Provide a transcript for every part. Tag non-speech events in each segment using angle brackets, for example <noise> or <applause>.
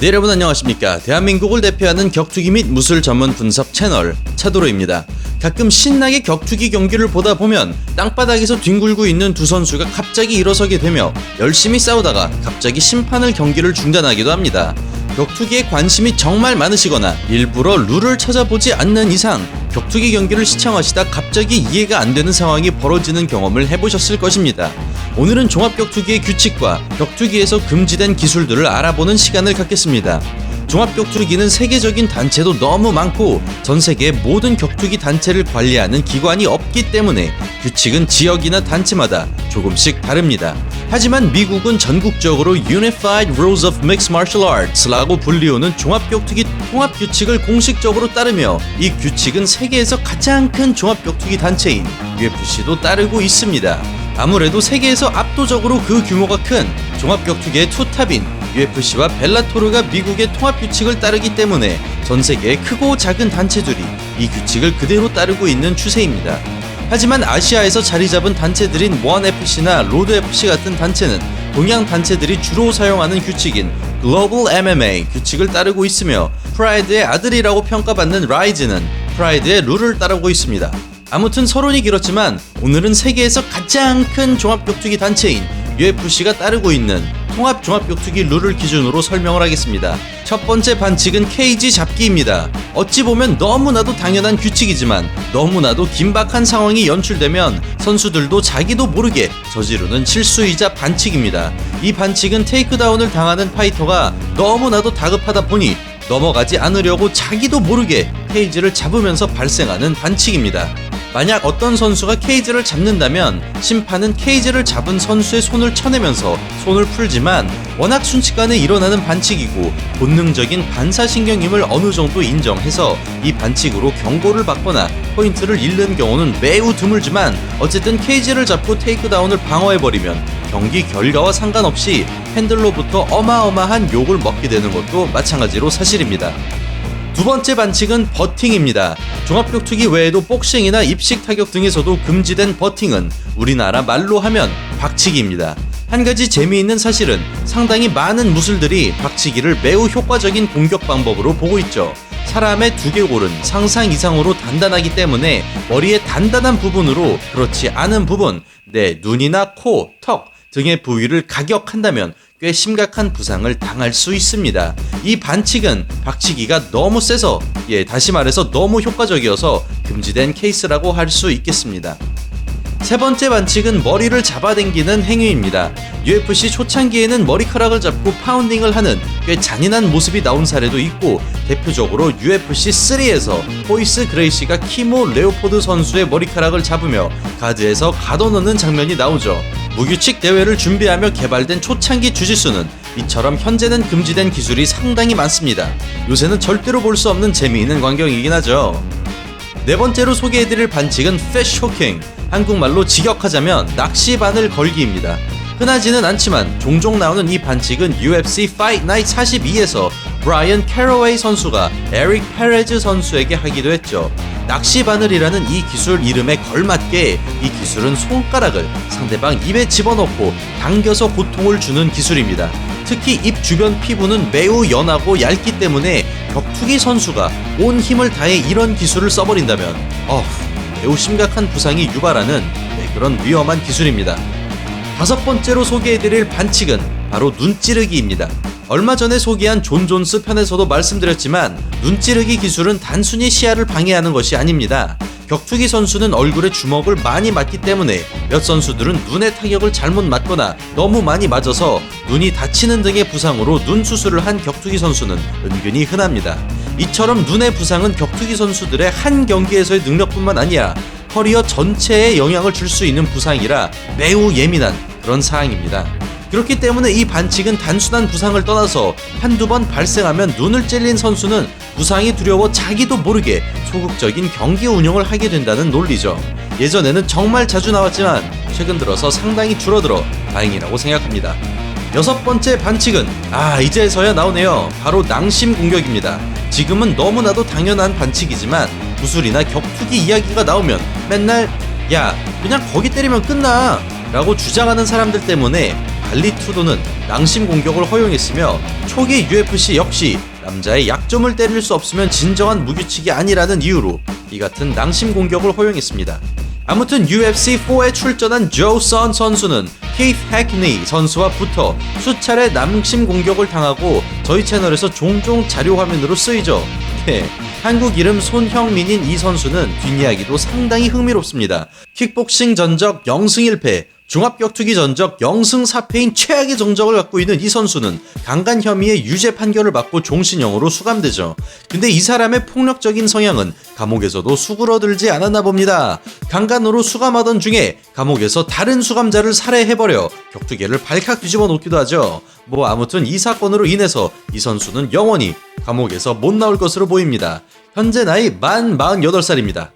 네, 여러분 안녕하십니까. 대한민국을 대표하는 격투기 및 무술 전문 분석 채널 차도로입니다. 가끔 신나게 격투기 경기를 보다 보면 땅바닥에서 뒹굴고 있는 두 선수가 갑자기 일어서게 되며 열심히 싸우다가 갑자기 심판을 경기를 중단하기도 합니다. 격투기에 관심이 정말 많으시거나 일부러 룰을 찾아보지 않는 이상 격투기 경기를 시청하시다 갑자기 이해가 안 되는 상황이 벌어지는 경험을 해보셨을 것입니다. 오늘은 종합격투기의 규칙과 격투기에서 금지된 기술들을 알아보는 시간을 갖겠습니다. 종합격투기는 세계적인 단체도 너무 많고 전 세계의 모든 격투기 단체를 관리하는 기관이 없기 때문에 규칙은 지역이나 단체마다 조금씩 다릅니다. 하지만 미국은 전국적으로 Unified Rules of Mixed Martial Arts라고 불리우는 종합격투기 통합 규칙을 공식적으로 따르며 이 규칙은 세계에서 가장 큰 종합격투기 단체인 UFC도 따르고 있습니다. 아무래도 세계에서 압도적으로 그 규모가 큰 종합격투기의 투탑인 UFC와 벨라토르가 미국의 통합 규칙을 따르기 때문에 전 세계의 크고 작은 단체들이 이 규칙을 그대로 따르고 있는 추세입니다. 하지만 아시아에서 자리 잡은 단체들인 원FC나 로드FC 같은 단체는 동양 단체들이 주로 사용하는 규칙인 글로벌 MMA 규칙을 따르고 있으며 프라이드의 아들이라고 평가받는 라이즈는 프라이드의 룰을 따르고 있습니다. 아무튼 서론이 길었지만 오늘은 세계에서 가장 큰 종합격투기 단체인 UFC가 따르고 있는 통합 종합격투기 룰을 기준으로 설명을 하겠습니다. 첫 번째 반칙은 케이지 잡기입니다. 어찌 보면 너무나도 당연한 규칙이지만 너무나도 긴박한 상황이 연출되면 선수들도 자기도 모르게 저지르는 실수이자 반칙입니다. 이 반칙은 테이크다운을 당하는 파이터가 너무나도 다급하다 보니 넘어가지 않으려고 자기도 모르게 케이지를 잡으면서 발생하는 반칙입니다. 만약 어떤 선수가 케이지를 잡는다면 심판은 케이지를 잡은 선수의 손을 쳐내면서 손을 풀지만 워낙 순식간에 일어나는 반칙이고 본능적인 반사신경임을 어느 정도 인정해서 이 반칙으로 경고를 받거나 포인트를 잃는 경우는 매우 드물지만 어쨌든 케이지를 잡고 테이크다운을 방어해버리면 경기 결과와 상관없이 팬들로부터 어마어마한 욕을 먹게 되는 것도 마찬가지로 사실입니다. 두 번째 반칙은 버팅입니다. 종합격투기 외에도 복싱이나 입식 타격 등에서도 금지된 버팅은 우리나라 말로 하면 박치기입니다. 한 가지 재미있는 사실은 상당히 많은 무술들이 박치기를 매우 효과적인 공격 방법으로 보고 있죠. 사람의 두개골은 상상 이상으로 단단하기 때문에 머리의 단단한 부분으로 그렇지 않은 부분, 내 눈이나 코, 턱 등의 부위를 가격한다면 꽤 심각한 부상을 당할 수 있습니다. 이 반칙은 박치기가 너무 세서, 예, 다시 말해서 너무 효과적이어서 금지된 케이스라고 할 수 있겠습니다. 세 번째 반칙은 머리를 잡아당기는 행위입니다. UFC 초창기에는 머리카락을 잡고 파운딩을 하는 꽤 잔인한 모습이 나온 사례도 있고 대표적으로 UFC 3에서 호이스 그레이시가 키모 레오포드 선수의 머리카락을 잡으며 가드에서 가둬놓는 장면이 나오죠. 무규칙 대회를 준비하며 개발된 초창기 주짓수는 이처럼 현재는 금지된 기술이 상당히 많습니다. 요새는 절대로 볼 수 없는 재미있는 광경이긴 하죠. 네 번째로 소개해드릴 반칙은 패쉬 호킹, 한국말로 직역하자면 낚시바늘 걸기입니다. 흔하지는 않지만 종종 나오는 이 반칙은 UFC Fight Night 42에서 브라이언 캐러웨이 선수가 에릭 페레즈 선수에게 하기도 했죠. 낚시 바늘이라는 이 기술 이름에 걸맞게 이 기술은 손가락을 상대방 입에 집어넣고 당겨서 고통을 주는 기술입니다. 특히 입 주변 피부는 매우 연하고 얇기 때문에 격투기 선수가 온 힘을 다해 이런 기술을 써버린다면 어 매우 심각한 부상이 유발하는 네, 그런 위험한 기술입니다. 다섯 번째로 소개해드릴 반칙은 바로 눈 찌르기입니다. 얼마 전에 소개한 존 존스 편에서도 말씀드렸지만 눈찌르기 기술은 단순히 시야를 방해하는 것이 아닙니다. 격투기 선수는 얼굴에 주먹을 많이 맞기 때문에 몇 선수들은 눈에 타격을 잘못 맞거나 너무 많이 맞아서 눈이 다치는 등의 부상으로 눈 수술을 한 격투기 선수는 은근히 흔합니다. 이처럼 눈의 부상은 격투기 선수들의 한 경기에서의 능력뿐만 아니라 커리어 전체에 영향을 줄 수 있는 부상이라 매우 예민한 그런 사항입니다. 그렇기 때문에 이 반칙은 단순한 부상을 떠나서 한두 번 발생하면 눈을 찔린 선수는 부상이 두려워 자기도 모르게 소극적인 경기 운영을 하게 된다는 논리죠. 예전에는 정말 자주 나왔지만 최근 들어서 상당히 줄어들어 다행이라고 생각합니다. 여섯 번째 반칙은 아 이제서야 나오네요. 바로 낭심 공격입니다. 지금은 너무나도 당연한 반칙이지만 무술이나 격투기 이야기가 나오면 맨날 야 그냥 거기 때리면 끝나 라고 주장하는 사람들 때문에 발리투도는 낭심 공격을 허용했으며 초기 UFC 역시 남자의 약점을 때릴 수 없으면 진정한 무규칙이 아니라는 이유로 이 같은 낭심 공격을 허용했습니다. 아무튼 UFC4에 출전한 조선 선수는 케이트 해크니 선수와 붙어 수차례 남심 공격을 당하고 저희 채널에서 종종 자료 화면으로 쓰이죠. 네, 한국 이름 손형민인 이 선수는 뒷이야기도 상당히 흥미롭습니다. 킥복싱 전적 0승 1패, 종합격투기 전적 0승 4패인 최악의 정적을 갖고 있는 이 선수는 강간 혐의의 유죄 판결을 받고 종신형으로 수감되죠. 근데 이 사람의 폭력적인 성향은 감옥에서도 수그러들지 않았나 봅니다. 강간으로 수감하던 중에 감옥에서 다른 수감자를 살해해버려 격투계를 발칵 뒤집어 놓기도 하죠. 뭐 아무튼 이 사건으로 인해서 이 선수는 영원히 감옥에서 못 나올 것으로 보입니다. 현재 나이 만 48살입니다.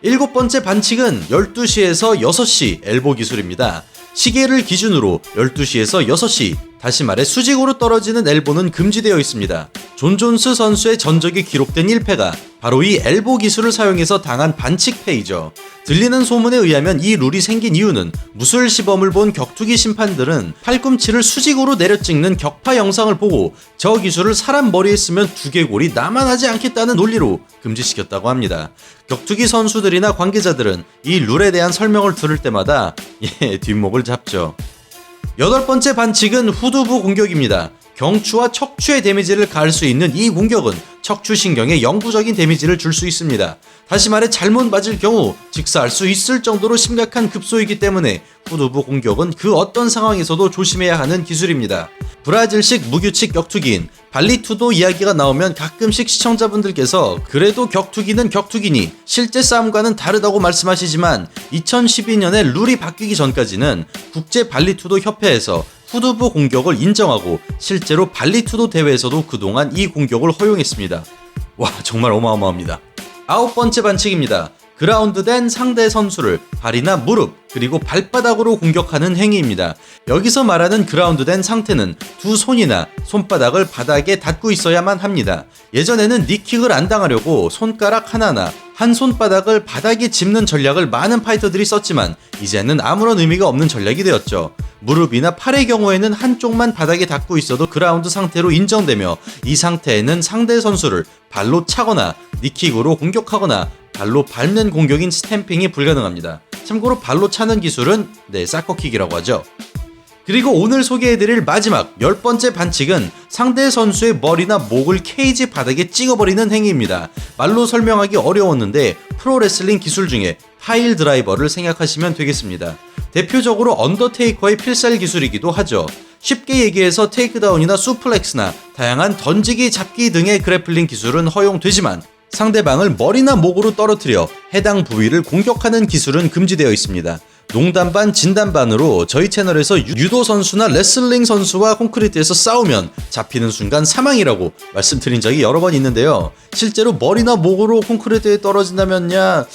일곱 번째 반칙은 12시에서 6시 엘보 기술입니다. 시계를 기준으로 12시에서 6시, 다시 말해 수직으로 떨어지는 엘보는 금지되어 있습니다. 존 존스 선수의 전적이 기록된 1패가 바로 이 엘보 기술을 사용해서 당한 반칙패이죠. 들리는 소문에 의하면 이 룰이 생긴 이유는 무술 시범을 본 격투기 심판들은 팔꿈치를 수직으로 내려 찍는 격파 영상을 보고 저 기술을 사람 머리에 쓰면 두개골이 남아나지 않겠다는 논리로 금지시켰다고 합니다. 격투기 선수들이나 관계자들은 이 룰에 대한 설명을 들을 때마다 <laughs> 예, 뒷목을 잡죠. 여덟 번째 반칙은 후두부 공격입니다. 경추와 척추의 데미지를 가할 수 있는 이 공격은 척추신경에 영구적인 데미지를 줄 수 있습니다. 다시 말해 잘못 맞을 경우 직사할 수 있을 정도로 심각한 급소이기 때문에 후두부 공격은 그 어떤 상황에서도 조심해야 하는 기술입니다. 브라질식 무규칙 격투기인 발리투도 이야기가 나오면 가끔씩 시청자분들께서 그래도 격투기는 격투기니 실제 싸움과는 다르다고 말씀하시지만 2012년에 룰이 바뀌기 전까지는 국제 발리투도 협회에서 후두부 공격을 인정하고 실제로 발리 투도 대회에서도 그동안 이 공격을 허용했습니다. 와 정말 어마어마합니다. 아홉 번째 반칙입니다. 그라운드된 상대 선수를 발이나 무릎 그리고 발바닥으로 공격하는 행위입니다. 여기서 말하는 그라운드된 상태는 두 손이나 손바닥을 바닥에 닿고 있어야만 합니다. 예전에는 니킥을 안 당하려고 손가락 하나나 한 손바닥을 바닥에 짚는 전략을 많은 파이터들이 썼지만 이제는 아무런 의미가 없는 전략이 되었죠. 무릎이나 팔의 경우에는 한쪽만 바닥에 닿고 있어도 그라운드 상태로 인정되며 이 상태에는 상대 선수를 발로 차거나 니킥으로 공격하거나 발로 밟는 공격인 스탬핑이 불가능합니다. 참고로 발로 차는 기술은 네, 사커킥이라고 하죠. 그리고 오늘 소개해드릴 마지막 열 번째 반칙은 상대 선수의 머리나 목을 케이지 바닥에 찍어버리는 행위입니다. 말로 설명하기 어려웠는데 프로레슬링 기술 중에 파일 드라이버를 생각하시면 되겠습니다. 대표적으로 언더테이커의 필살 기술이기도 하죠. 쉽게 얘기해서 테이크다운이나 수플렉스나 다양한 던지기 잡기 등의 그래플링 기술은 허용되지만 상대방을 머리나 목으로 떨어뜨려 해당 부위를 공격하는 기술은 금지되어 있습니다. 농담 반 진담 반으로 저희 채널에서 유- 유도 선수나 레슬링 선수와 콘크리트에서 싸우면 잡히는 순간 사망이라고 말씀드린 적이 여러 번 있는데요. 실제로 머리나 목으로 콘크리트에 떨어진다면야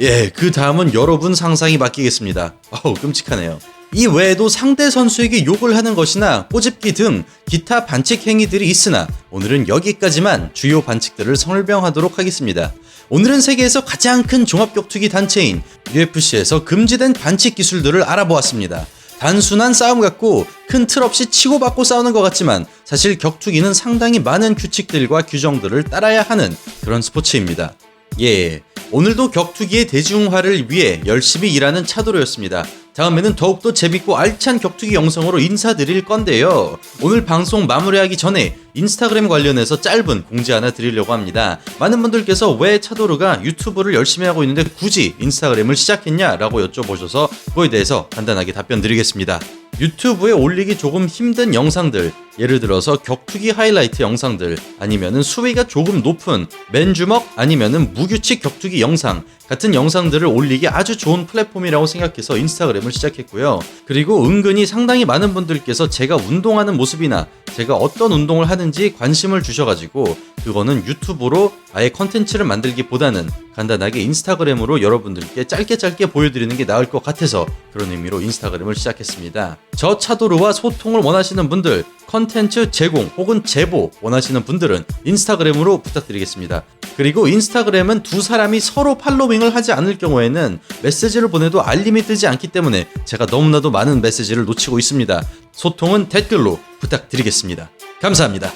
예, 그 다음은 여러분 상상이 맡기겠습니다. 어우, 끔찍하네요. 이 외에도 상대 선수에게 욕을 하는 것이나 꼬집기 등 기타 반칙 행위들이 있으나 오늘은 여기까지만 주요 반칙들을 설명하도록 하겠습니다. 오늘은 세계에서 가장 큰 종합격투기 단체인 UFC에서 금지된 반칙 기술들을 알아보았습니다. 단순한 싸움 같고 큰 틀 없이 치고받고 싸우는 것 같지만 사실 격투기는 상당히 많은 규칙들과 규정들을 따라야 하는 그런 스포츠입니다. 예, 오늘도 격투기의 대중화를 위해 열심히 일하는 차도로였습니다. 다음에는 더욱더 재밌고 알찬 격투기 영상으로 인사드릴 건데요. 오늘 방송 마무리하기 전에 인스타그램 관련해서 짧은 공지 하나 드리려고 합니다. 많은 분들께서 왜 차도르가 유튜브를 열심히 하고 있는데 굳이 인스타그램을 시작했냐라고 여쭤보셔서 그거에 대해서 간단하게 답변 드리겠습니다. 유튜브에 올리기 조금 힘든 영상들, 예를 들어서 격투기 하이라이트 영상들, 아니면은 수위가 조금 높은 맨주먹 아니면은 무규칙 격투기 영상 같은 영상들을 올리기 아주 좋은 플랫폼이라고 생각해서 인스타그램을 시작했고요. 그리고 은근히 상당히 많은 분들께서 제가 운동하는 모습이나 제가 어떤 운동을 하는지 관심을 주셔가지고 그거는 유튜브로 아예 컨텐츠를 만들기보다는 간단하게 인스타그램으로 여러분들께 짧게 짧게 보여드리는 게 나을 것 같아서 그런 의미로 인스타그램을 시작했습니다. 저 차도르와 소통을 원하시는 분들, 컨텐츠 제공 혹은 제보 원하시는 분들은 인스타그램으로 부탁드리겠습니다. 그리고 인스타그램은 두 사람이 서로 팔로잉을 하지 않을 경우에는 메시지를 보내도 알림이 뜨지 않기 때문에 제가 너무나도 많은 메시지를 놓치고 있습니다. 소통은 댓글로 부탁드리겠습니다. 감사합니다.